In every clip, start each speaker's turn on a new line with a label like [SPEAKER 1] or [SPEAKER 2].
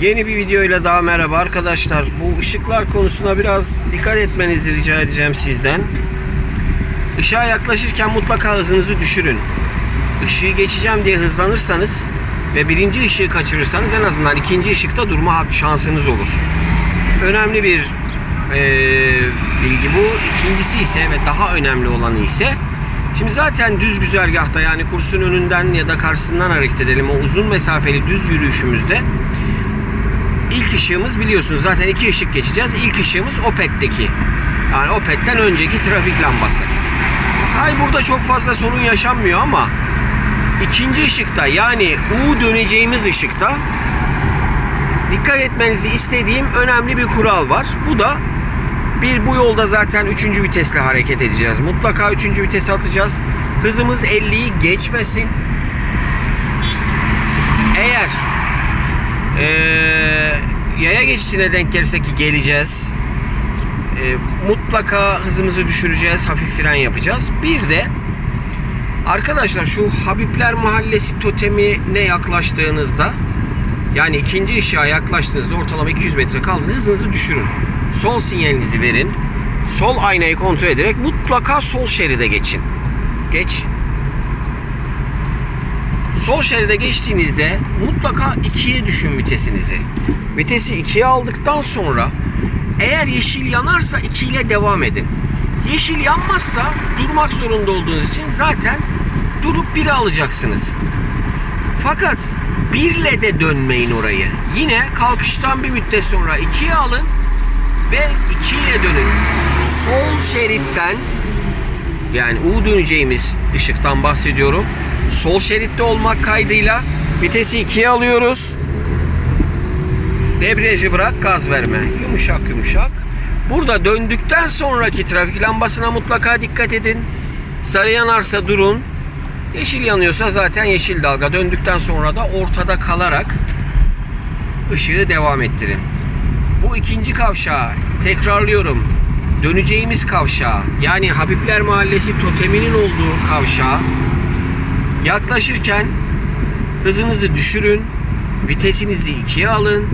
[SPEAKER 1] Yeni bir videoyla daha merhaba arkadaşlar. Bu ışıklar konusuna biraz dikkat etmenizi rica edeceğim sizden. Işığa yaklaşırken mutlaka hızınızı düşürün. Işığı geçeceğim diye hızlanırsanız ve birinci ışığı kaçırırsanız en azından ikinci ışıkta durma şansınız olur. Önemli bir eee, bilgi bu. İkincisi ise ve daha önemli olanı ise Şimdi zaten düz güzergahta yani kursun önünden ya da karşısından hareket edelim. O uzun mesafeli düz yürüyüşümüzde ilk ışığımız biliyorsunuz zaten iki ışık geçeceğiz. İlk ışığımız Opet'teki. Yani Opet'ten önceki trafik lambası. Hay burada çok fazla sorun yaşanmıyor ama ikinci ışıkta yani U döneceğimiz ışıkta dikkat etmenizi istediğim önemli bir kural var. Bu da bir bu yolda zaten üçüncü vitesle hareket edeceğiz. Mutlaka üçüncü vitese atacağız. Hızımız 50'yi geçmesin. Eğer eee, yaya geçişine denk gelirsek ki geleceğiz. Eee, mutlaka hızımızı düşüreceğiz. Hafif fren yapacağız. Bir de arkadaşlar şu Habibler Mahallesi totemine yaklaştığınızda yani ikinci ışığa yaklaştığınızda ortalama 200 metre kaldığında hızınızı düşürün. Sol sinyalinizi verin. Sol aynayı kontrol ederek mutlaka sol şeride geçin. Geç. Sol şeride geçtiğinizde mutlaka ikiye düşün vitesinizi. Vitesi ikiye aldıktan sonra eğer yeşil yanarsa 2 ile devam edin. Yeşil yanmazsa durmak zorunda olduğunuz için zaten durup 1'e alacaksınız. Fakat birle de dönmeyin orayı. Yine kalkıştan bir müddet sonra ikiye alın ve 2 ile dönün. Sol şeritten yani U döneceğimiz ışıktan bahsediyorum. Sol şeritte olmak kaydıyla vitesi 2'ye alıyoruz. Debriyajı bırak gaz verme. Yumuşak yumuşak. Burada döndükten sonraki trafik lambasına mutlaka dikkat edin. Sarı yanarsa durun. Yeşil yanıyorsa zaten yeşil dalga. Döndükten sonra da ortada kalarak ışığı devam ettirin. Bu ikinci kavşağı tekrarlıyorum. Döneceğimiz kavşağı yani Habibler Mahallesi toteminin olduğu kavşağa yaklaşırken hızınızı düşürün. Vitesinizi ikiye alın.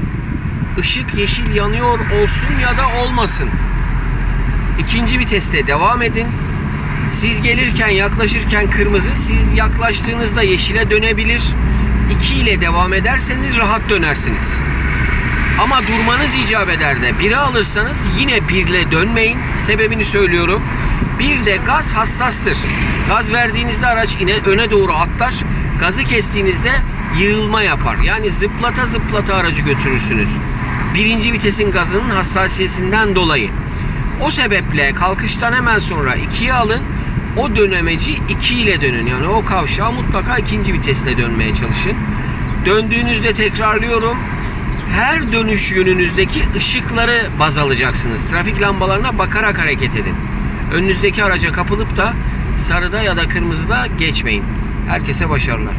[SPEAKER 1] Işık yeşil yanıyor olsun ya da olmasın. İkinci viteste devam edin. Siz gelirken yaklaşırken kırmızı, siz yaklaştığınızda yeşile dönebilir. 2 ile devam ederseniz rahat dönersiniz. Ama durmanız icap eder de 1'e alırsanız yine 1 ile dönmeyin. Sebebini söylüyorum. Bir de gaz hassastır. Gaz verdiğinizde araç yine öne doğru atlar. Gazı kestiğinizde yığılma yapar. Yani zıplata zıplata aracı götürürsünüz. Birinci vitesin gazının hassasiyetinden dolayı. O sebeple kalkıştan hemen sonra ikiye alın. O dönemeci 2 ile dönün. Yani o kavşağa mutlaka ikinci vitesle dönmeye çalışın. Döndüğünüzde tekrarlıyorum. Her dönüş yönünüzdeki ışıkları baz alacaksınız. Trafik lambalarına bakarak hareket edin. Önünüzdeki araca kapılıp da sarıda ya da kırmızıda geçmeyin. Herkese başarılar.